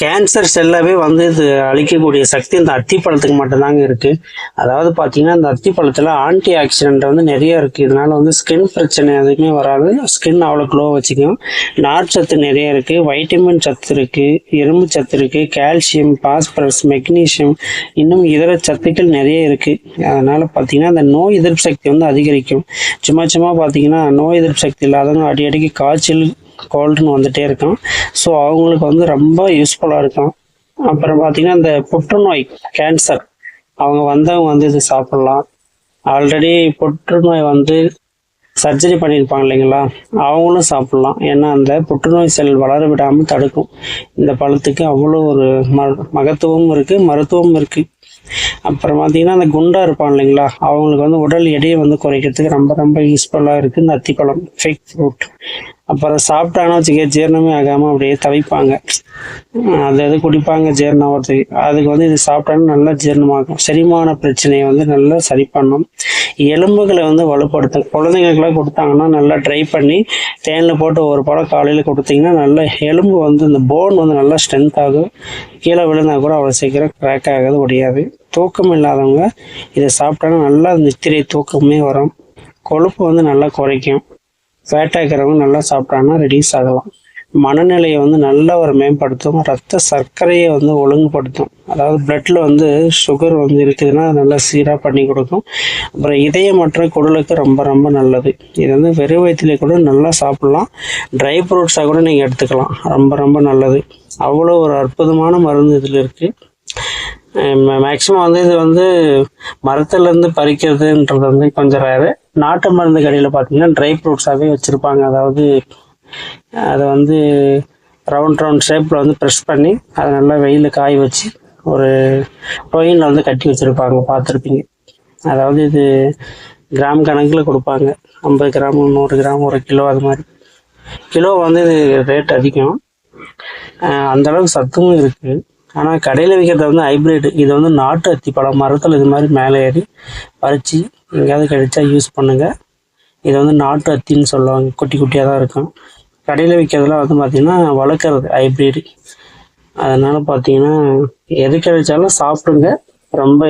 Cancer செல்லவே வந்து இது அழிக்கக்கூடிய சக்தி இந்த அத்திப்பழத்துக்கு மட்டும்தாங்க இருக்கு. அதாவது பார்த்தீங்கன்னா இந்த அத்திப்பழத்தில் ஆன்டி ஆக்சிடென்ட் வந்து நிறைய இருக்கு. இதனால வந்து ஸ்கின் பிரச்சனை எதுவுமே வராது. ஸ்கின் அவ்வளோ க்ளோ வச்சுக்கும். நார் சத்து நிறைய இருக்கு. வைட்டமின் சத்து இருக்கு. இரும்பு சத்து இருக்கு. கால்சியம் பாஸ்பரஸ் மெக்னீஷியம் இன்னும் இதர சத்துக்கள் நிறைய இருக்கு. அதனால பார்த்தீங்கன்னா அந்த நோய் எதிர்ப்பு சக்தி வந்து அதிகரிக்கும். சும்மா சும்மா பார்த்தீங்கன்னா நோய் எதிர்ப்பு சக்தி இல்லாதவங்க அடி அடிக்கடி காய்ச்சல் கோல்டுன்னு வந்துகிட்டே இருக்கும். ஸோ அவங்களுக்கு வந்து ரொம்ப யூஸ்ஃபுல்லாக இருக்கும். அப்புறம் பார்த்தீங்கன்னா இந்த புற்றுநோய் கேன்சர் அவங்க வந்தவங்க வந்து இது சாப்பிட்லாம். ஆல்ரெடி புற்றுநோய் வந்து சர்ஜரி பண்ணியிருப்பாங்க இல்லைங்களா? அவங்களும் சாப்பிட்லாம். ஏன்னா அந்த புற்றுநோய் செல் வளர விடாமல் தடுக்கும். இந்த பழத்துக்கு அவ்வளோ ஒரு ம மகத்துவமும் இருக்குது மருத்துவமும் இருக்குது அப்புறம் பார்த்தீங்கன்னா அந்த குண்டா இருப்பான் இல்லைங்களா? அவங்களுக்கு வந்து உடல் எடையை வந்து குறைக்கிறதுக்கு ரொம்ப ரொம்ப யூஸ்ஃபுல்லாக இருக்குது இந்த அத்திப்பழம் ஃபேக் ஃப்ரூட் அப்புறம் சாப்பிட்டாங்கன்னா வச்சுக்க ஜீரணமே ஆகாமல் அப்படியே தவிப்பாங்க. அது அது குடிப்பாங்க ஜீரணம் ஆகிறதுக்கு. அதுக்கு வந்து இது சாப்பிட்டாங்கன்னா நல்லா ஜீரணமாகும். செரிமான பிரச்சனையை வந்து நல்லா சரி பண்ணும். எலும்புகளை வந்து வலுப்படுத்தும். குழந்தைங்களுக்குலாம் கொடுத்தாங்கன்னா நல்லா ட்ரை பண்ணி தேனில் போட்டு ஒரு பழம் காலையில் கொடுத்தீங்கன்னா நல்லா எலும்பு வந்து இந்த போன் வந்து நல்லா ஸ்ட்ரென்த் ஆகும். கீழே விழுந்தா கூட அவ்வளோ சீக்கிரம் கிராக் ஆகாது முடியாது தூக்கம் இல்லாதவங்க இதை சாப்பிட்டாங்கன்னா நல்லா நித்திரை தூக்கமே வரும். கொழுப்பு வந்து நல்லா குறைக்கும். ஃபேட்டாக இருக்கிறவங்க நல்லா சாப்பிட்டாங்கன்னா ரெடியூஸ் ஆகலாம். மனநிலையை வந்து நல்லா ஒரு மேம்படுத்தும். ரத்த சர்க்கரையை வந்து ஒழுங்குபடுத்தும். அதாவது பிளட்டில் வந்து சுகர் வந்து இருக்குதுன்னா நல்லா சீராக பண்ணி கொடுக்கும். அப்புறம் இதயம் மற்ற குடலுக்கு ரொம்ப ரொம்ப நல்லது. இது வந்து வெறும் வயிற்றுலேயே கூட நல்லா சாப்பிட்லாம். ட்ரை ஃப்ரூட்ஸாக கூட நீங்கள் எடுத்துக்கலாம். ரொம்ப ரொம்ப நல்லது. அவ்வளோ ஒரு அற்புதமான மருந்து இதில் இருக்குது மேக்ஸிமம் வந்து இது வந்து மரத்துலேருந்து பறிக்கிறதுன்றது வந்து கொஞ்சம் ரேரு நாட்டு மருந்து கடையில் பார்த்தீங்கன்னா ட்ரை ஃப்ரூட்ஸாகவே வச்சுருப்பாங்க. அதாவது அதை வந்து ரவுண்ட் ரவுண்ட் ஷேப்பில் வந்து ப்ரெஸ் பண்ணி அதை நல்லா வெயிலில் காய வச்சு ஒரு டொயினில் வந்து கட்டி வச்சுருப்பாங்க. பார்த்துருப்பீங்க. அதாவது இது கிராம் கணக்கில் கொடுப்பாங்க. ஐம்பது கிராம் நூறு கிராம் ஒரு கிலோ அது மாதிரி. கிலோ வந்து இது ரேட் அதிகம். அந்தளவுக்கு அந்த அளவுக்கு சத்தும் இருக்குது ஆனால் கடையில் விற்கிறது வந்து ஹைப்ரிட் இது வந்து நாட்டு அத்தி பழம் மரத்தில் இது மாதிரி மேலே ஏறி பறித்து எங்கேயாவது கிடைச்சா யூஸ் பண்ணுங்கள் இது வந்து நாட்டு அத்தின்னு சொல்லுவாங்க. குட்டி குட்டியாக தான் இருக்கும். கடையில் விற்கிறதுலாம் வந்து பார்த்திங்கன்னா வளர்க்குறது ஹைப்ரிட் அதனால் பார்த்தீங்கன்னா எது கிடைச்சாலும் சாப்பிடுங்க. ரொம்ப